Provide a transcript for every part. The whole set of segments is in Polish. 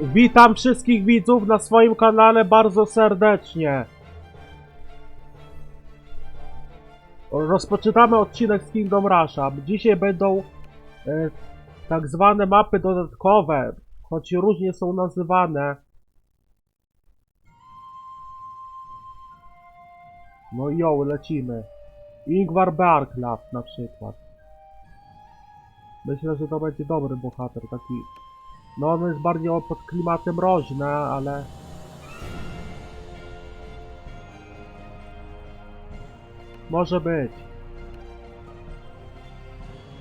Witam wszystkich widzów na swoim kanale bardzo serdecznie. Rozpoczynamy odcinek z Kingdom Rusha. Dzisiaj będą e, tak zwane mapy dodatkowe, choć różnie są nazywane. No i jo, lecimy. Ingvar Berglav na przykład. Myślę, że to będzie dobry bohater, taki no ono jest bardziej pod klimatem mroźne, ale... Może być.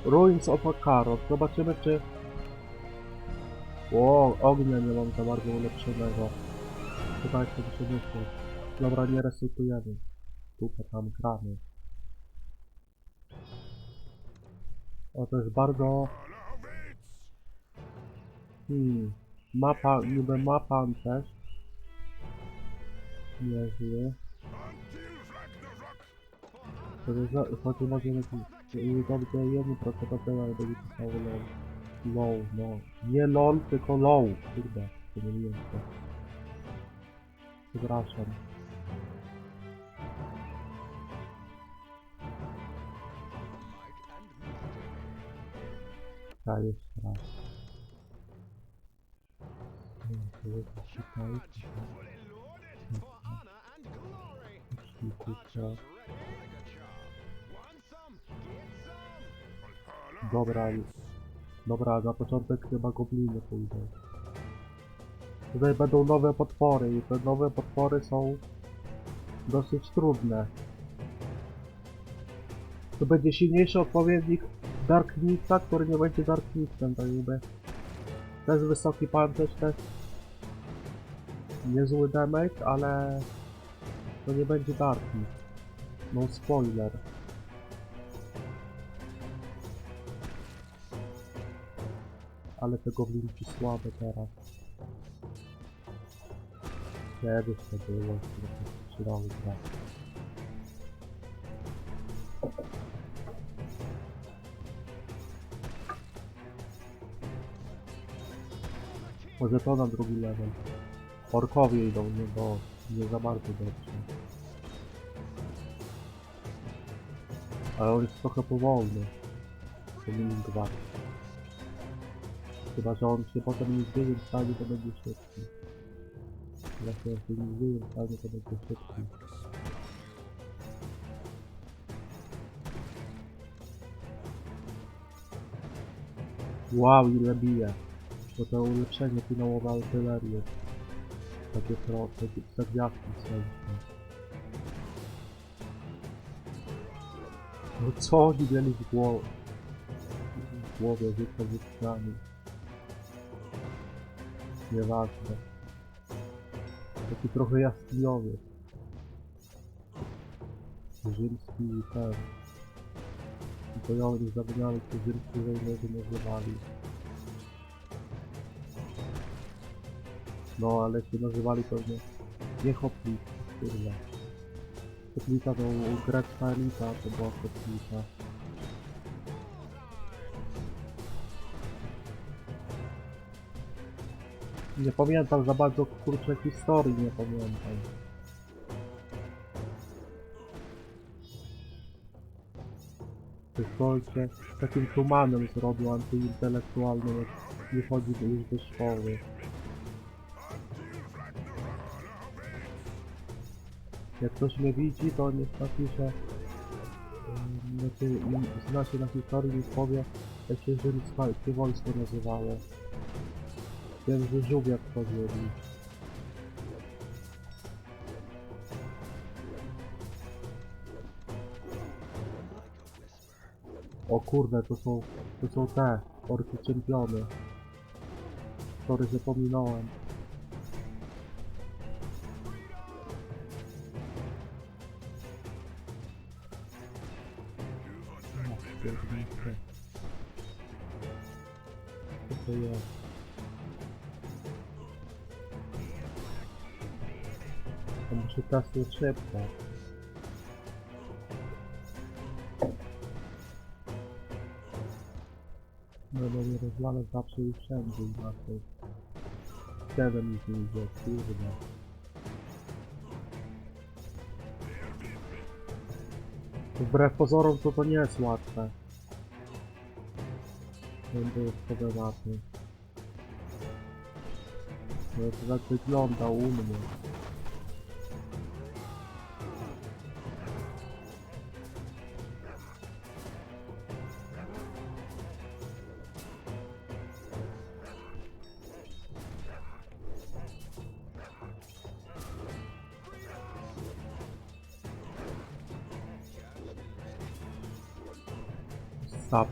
Ruins of Akarot. Zobaczymy czy... O, ognia nie mam za bardzo ulepszonego. Chyba jeszcze muszę myśleć. Dobra, nie resetujemy. Tutaj tam gramy. O, to jest bardzo... Hmm. Mapa, niby ma pan też. Niezły. To choć może dobrze jedno procent ale będzie pisało low. Low, no. Nie lol, tylko low. Kurde, pomyliłem się. Przepraszam. Tak, jeszcze raz. Dobra, dobra, na początek chyba gobliny pójdą. Tutaj będą nowe potwory i te nowe potwory są dosyć trudne. To będzie silniejszy odpowiednik Darknica, który nie będzie Darknicem, tak jakby. Też wysoki pancerz, też niezły damage, ale to nie będzie Darkness. No spoiler. Ale te goblinki słabe teraz. Kiedyś to było, przydały grać. Może to na drugi level. Orkowie idą, nie, bo nie za bardzo dobrze. Ale on jest trochę powolny. Ten Ingvar. Chyba, że on się potem nie zmieni w stanie, to będzie. Właśnie jak się nie zmieni w stanie, to będzie szybki. Wow, ile bije. Bo to ulepszenie finałowe artylerii. Takie pro, takie zawiatki sędzne. No co oni mieli w głowie? W głowie wytrzami. Nieważne. Taki trochę jaskiniowy. Rzymski ten. Bojowy zapomniany, czy rzymscy żołnierze nazywali. No, ale się nazywali pewnie nie hopli, kurwa. Kotlita to grecka elita, to była kotlita. Nie pamiętam za bardzo kurczę historii, nie pamiętam. Tylko takim tumanem zrobił antyintelektualnym, jak nie chodzi już do szkoły. Jak ktoś mnie widzi, to niech napisze, znaczy, zna się na historii i powie, jak się rzymskie wojsko nazywało. Wiem, że żółwiak powiedzieli. O kurde, to są, to są te, orki czempiony. Sorry, że Kasnąć szybko. Bo nie rozwalę zawsze i wszędzie inaczej. Siedem ich nie idzie, kurde. Wbrew pozorom to to nie jest łatwe. Jest problematny. No to tak wygląda u mnie.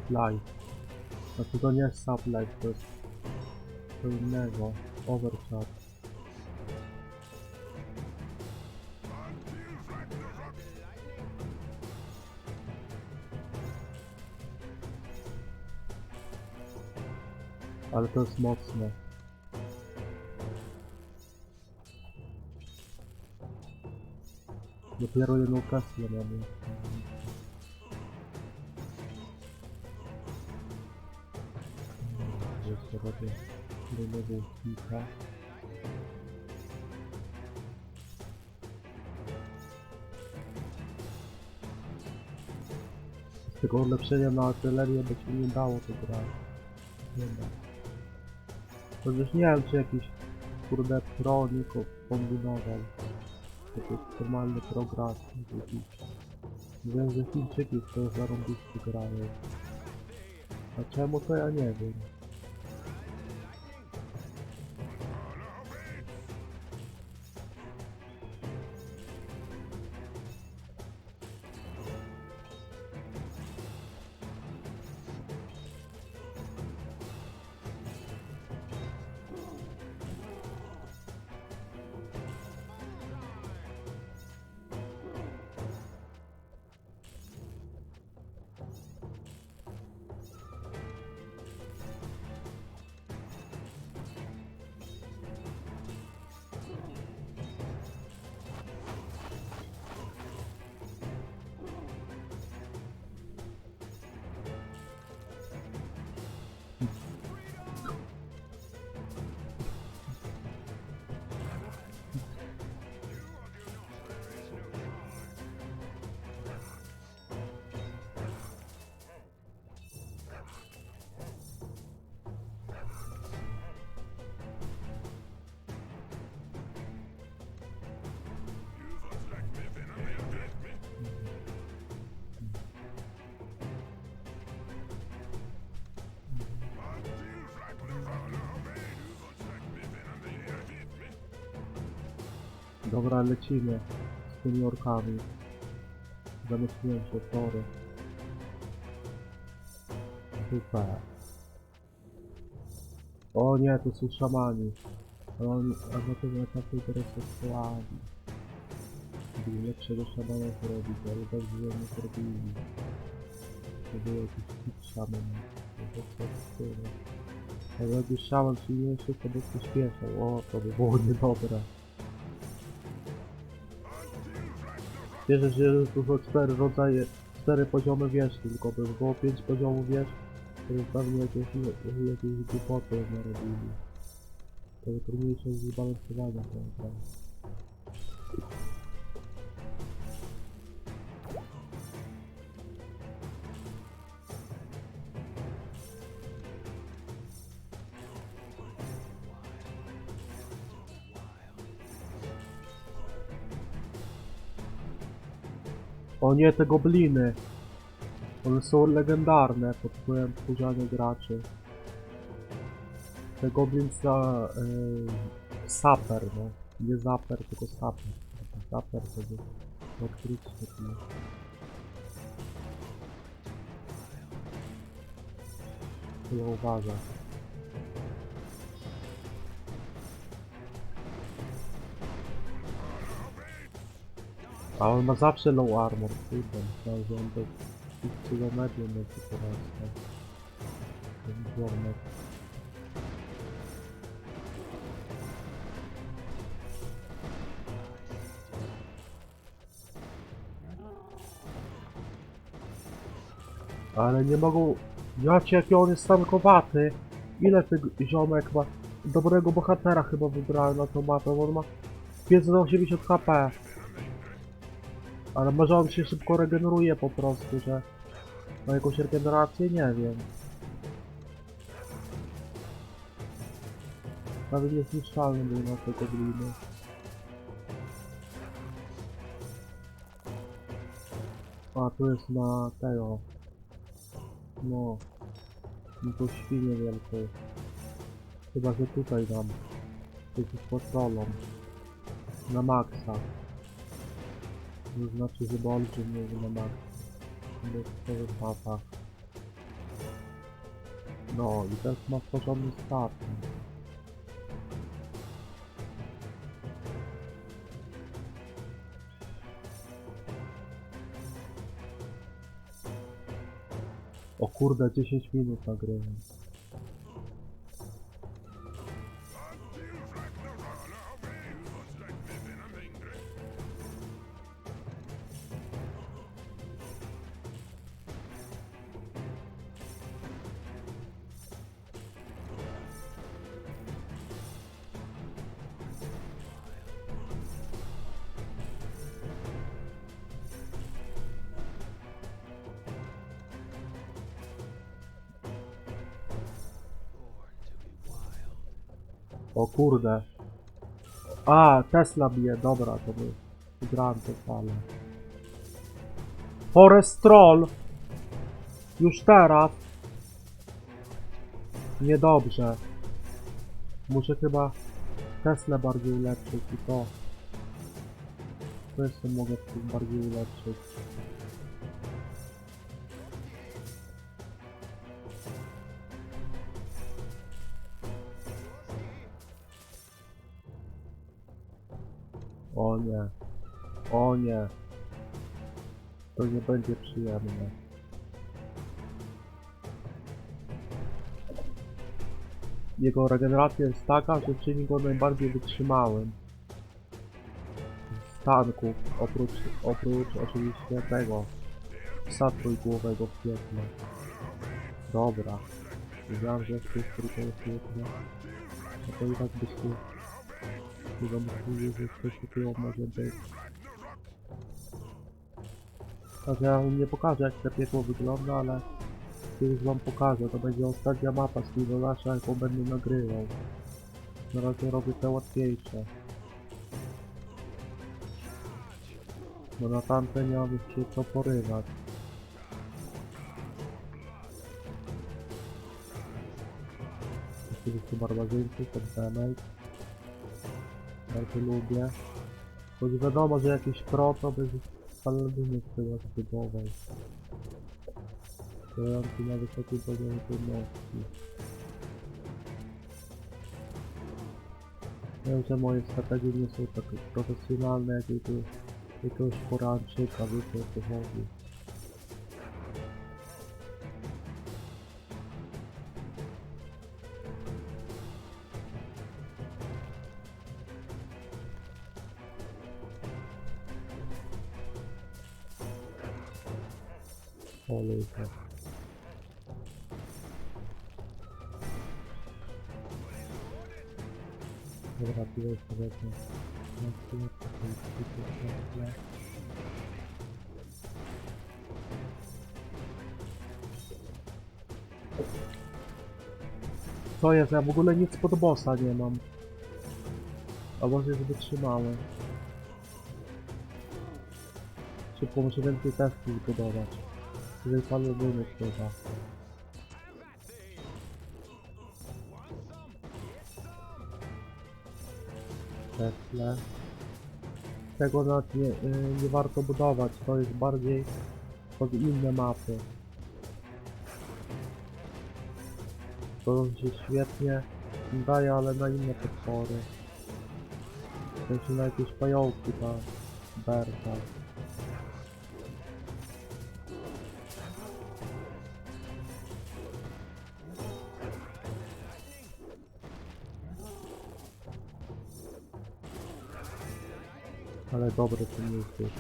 Supply. Znaczy to nie jest supply, to jest co innego. Overcharge. Ale to jest mocne. Dopiero jedną kwestię mamy. Robię kolejnego kilka. Tego ulepszenia na artylerię by się nie dało to grać. Nie da. Już nie wiem czy jakiś kurde pro nie ko- kombinował. To jest normalny progres. Wiem, że Chińczyki w to zarąbiście grają. A czemu to ja nie wiem. Dobra, lecimy z tymi orkami. Zamyśliłem się, tory. Super. O nie, to są szamani. Oni, a na tym etapie teraz jest słabi. Gdyby lepszego szamana zrobić, ale dobrze, że nie zrobili. To był jakiś hit szaman. To jest tak tyle. Ale jakby szaman silniejszy, to by przyspieszał. O, to by było niedobre. Wierzę, że tu są cztery rodzaje, cztery poziomy wież tylko, by było pięć poziomów wież, to by pewnie jakieś, jakieś głupoty narobili. To by trudniejsze z zbalansowania O nie, te gobliny! One są legendarne pod wpływem wkurzania graczy. Te goblin za... E, saper, no. Nie zaper, tylko saper. Saper to był elektryczny. No. Trzeba uważać. A on ma zawsze low armor, kurde, myślałem, że on do 3 medium będzie teraz, tak. Ten Zornek. Ale nie mogą... Jacie, jaki on jest stankowaty! Ile ty ziomek ma... dobrego bohatera chyba wybrałem na tą mapę, on ma 580 HP. Ale może on się szybko regeneruje po prostu, że ma jakąś regenerację, nie wiem. Nawet niezniszczalny był na te gobliny. A, tu jest na tego. No. No to świnie wielką. Chyba, że tutaj dam. Jest pod. Na maksa. To znaczy, że olbrzym jest na jest to wypada. No i teraz ma porządny start. O kurde, 10 minut nagrywam. O kurde. A, Tesla bije, dobra, to by wygrałem to ale. Forest Troll! Już teraz! Niedobrze. Muszę chyba Tesla bardziej ulepszyć i to. To jeszcze mogę bardziej ulepszyć. To nie będzie przyjemne. Jego regeneracja jest taka, że czyni go najbardziej wytrzymałym. Z tanków, oprócz, oprócz oczywiście tego psa trójgłowego w piekle. Dobra. Wiedziałem, że jest coś trójgłowe w piekle. No to i tak byś tu nie zamyśliły, że coś takiego może być. Także ja wam nie pokażę jak to piekło wygląda, ale kiedyś wam pokażę. To będzie ostatnia mapa z tego nasza, jaką będę nagrywał. Na razie robię te łatwiejsze. Bo na tamte nie mamy się co porywać. Oczywiście barbarzyńcy, ten damage. Bardzo lubię. Choć wiadomo, że jakiś pro to będzie paladyny chyba zbudował. Stojący na wysokim poziomie trudności. Wiem, że moje strategie nie są tak profesjonalne jak jakiego, jakiegoś poranczyka, wiecie o co chodzi. Chwilę, to jest? Ja w ogóle nic pod bossa nie mam. A może jest wytrzymały. Szybko muszę więcej testów zbudować. Tutaj cały wymysł chyba. Tesla. Tego nawet nie, y, nie warto budować, to jest bardziej pod inne mapy. To się świetnie daje, ale na inne potwory. W sensie na jakieś pająki ta berta. Ale dobre to nie jest.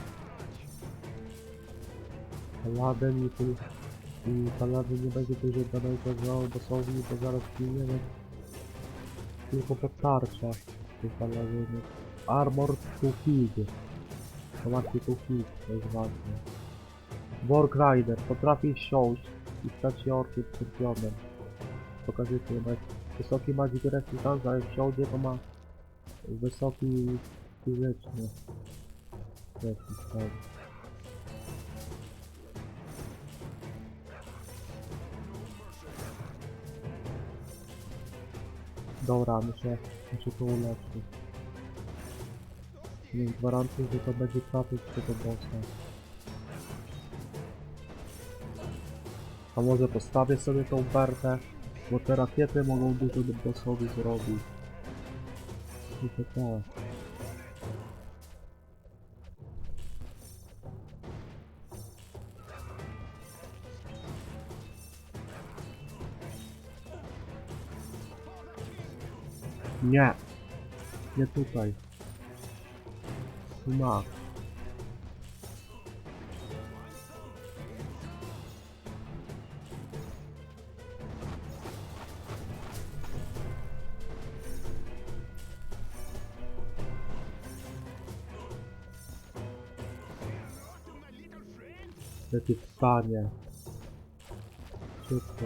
Paladin i tu... I Paladin nie będzie dużo damage'ował bossowi, bo zaraz płyniemy. tylko pod tarczę. Tych balaryny. Armor to field. To macie tu field, to jest ważne. Work Rider potrafi siąść i stać się orkiem czempionem. Pokazuje tu jak wysoki magic resistance, a jak siądzie to ma wysoki fizyczny. Dobra, muszę, muszę to ulepszyć. Nie gwarantuję, że to będzie trafić z tego bossa. A może postawię sobie tą bertę, bo te rakiety mogą dużo bossowi zrobić. I to tak. Nie. Nie tutaj. Tu ma. Jakie wstanie. Szybko.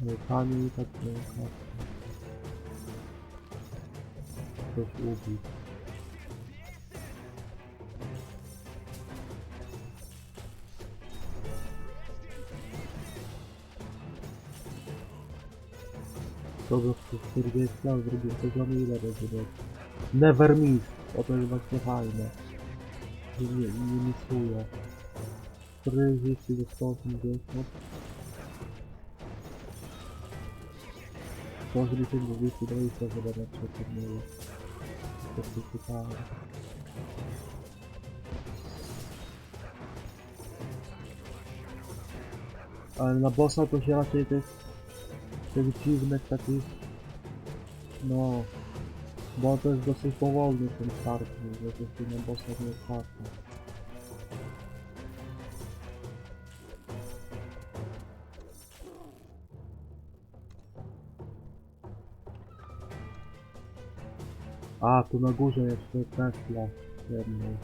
Nie, Panie i tak nie tak. Ktoś ubił. To go w 40 lat poziomie ile będzie? Never miss! O to jest właśnie fajne. Nie, nie, misuję. 40 do 180. Może liczyć do 220, żeby na przykład mieli. To jest ciekawe. Ale na bossa to się raczej tych, tych dziwnych takich, no, bo to jest dosyć powolny ten start, że to się na bossa nie trafia. A, tu na górze jeszcze Tesla jednej.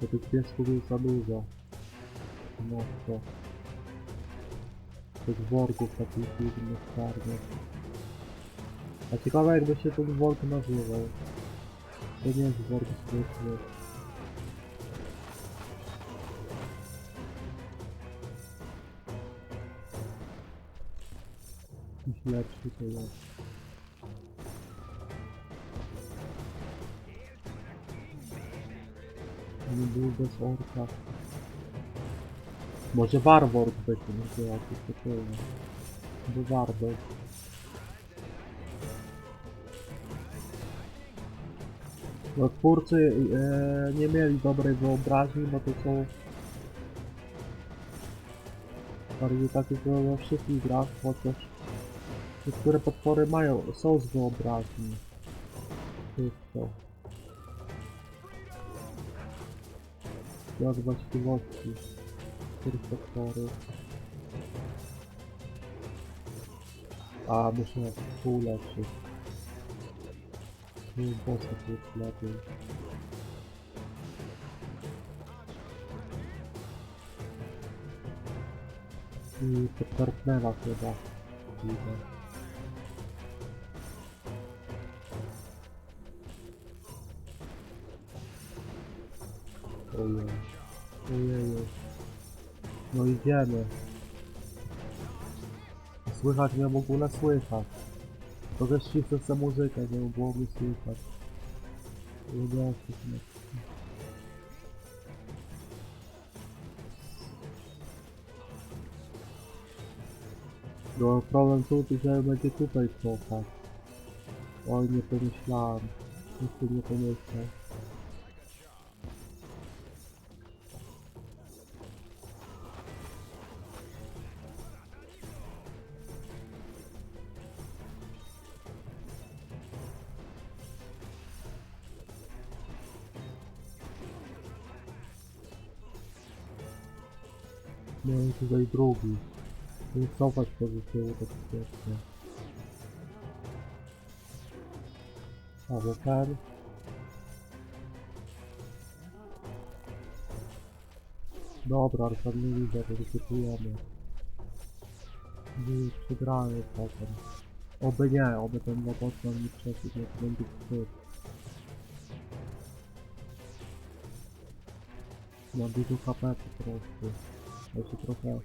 Bo tych piesków jest za dużo. No to. Tych worków takich dziwnych, czarnych. A ciekawe jakby się ten work nazywał. To nie jest work zwykły. Lepszy to jest. Nie był bez orka. Może Warwork będzie może jakiś takiego. Bo Warwork. No twórcy e, nie mieli dobrej wyobraźni, bo to są bardziej takie co we wszystkich grach, chociaż niektóre potwory mają, są z wyobraźni. Wszystko. Świat właściwości. Potworów. A, muszę ulepszyć. Tu bossa tu jest lepiej. I podtarpnęła chyba. Widzę. Ojeju. No idziemy. Słychać mnie w ogóle słychać. To też ściszę sobie muzykę, żeby było mi słychać. Ulubiłem No problem tu, że będzie tutaj cofać. Oj, nie pomyślałem. Nikt nie pomyślał. Tutaj drugi. I cofać tyłu tak świetnie. Ale ten... Dobra, tam nie widzę, to wysypujemy. Nie przegramy potem. Oby nie, oby ten robot nam nie przeszedł, to będzie wstyd. Mam dużo HP po prostu. Jeszcze trochę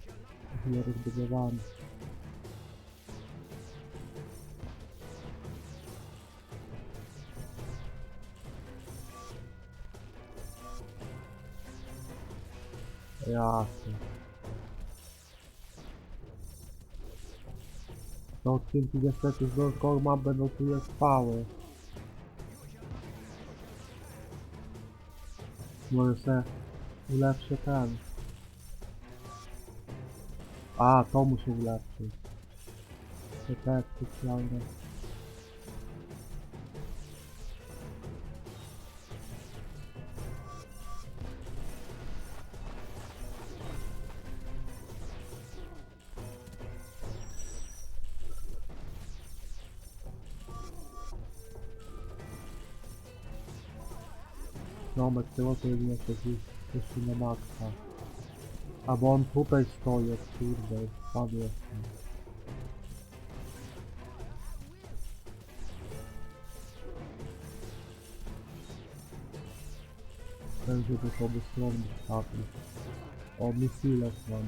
nierozbudowany. Jasne. To odcinki niestety z Norkoma będą jak spały. Może se ulepszę ten. A, to muszę ulepszyć. Te te specjalne. Domek to jedynie coś jeszcze na maksa. A bo on tutaj stoi, kurde, spadł. Będzie to sobie strony stawił. O, misile mam.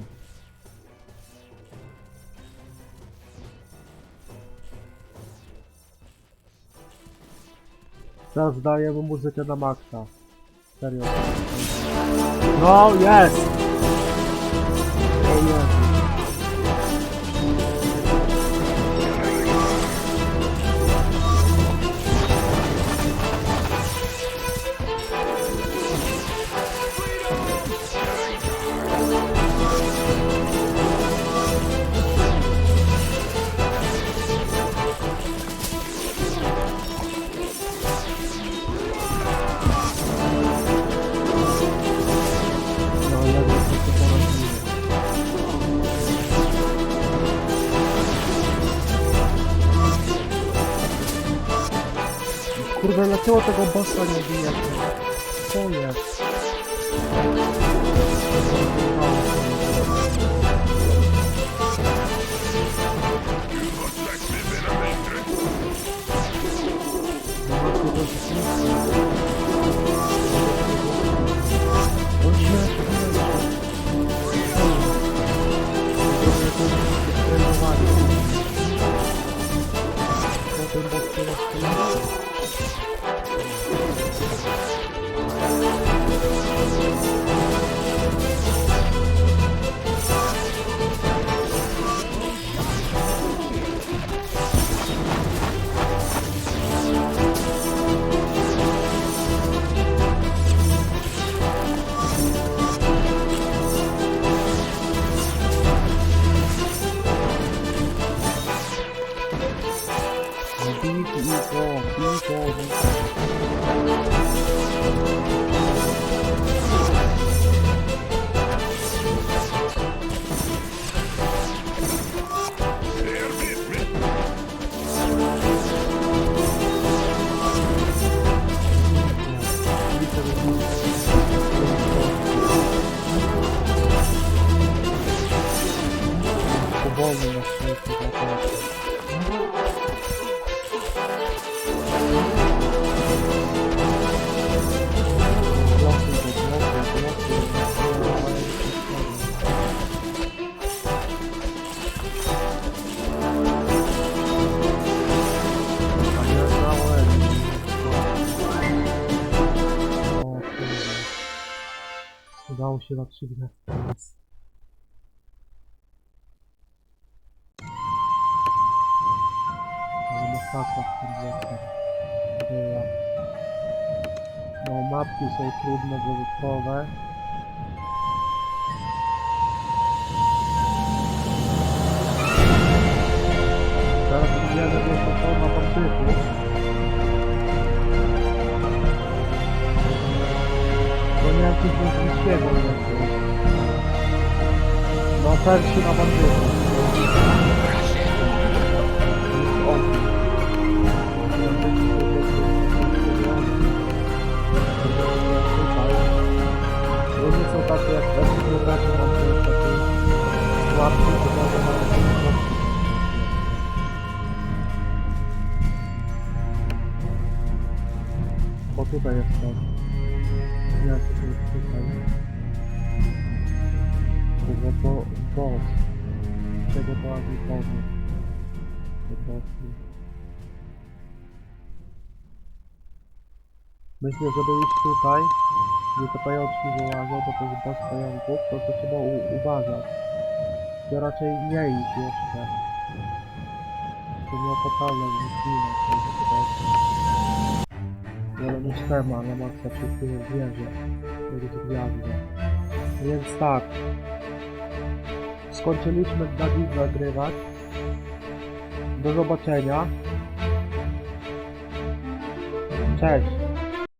Teraz daję mu muzykę na maksa. Serio. No, jest! O compulsoria się na gwiazdki. Ale masakra w tym blokiem była. No mapki są trudne. Nasıl her şeyin abandı yok. Różne są takie jak lepszy program, mam taki słabszy program, mam O tutaj jest tak. Kurwa, bo... boss. Czego to ładnie powiem? Po prostu. Myślę, żeby iść tutaj, gdzie te pajączki wyłażą, bo to jest boss pająków, to, to trzeba uważać. To raczej nie iść jeszcze. To nieopłacalne, zniknijmy sobie po prostu. Ale temat na maksa wszystkie zwierzę. Jak gwiazdy. Więc tak. Skończyliśmy Dawid nagrywać. Do zobaczenia. Cześć.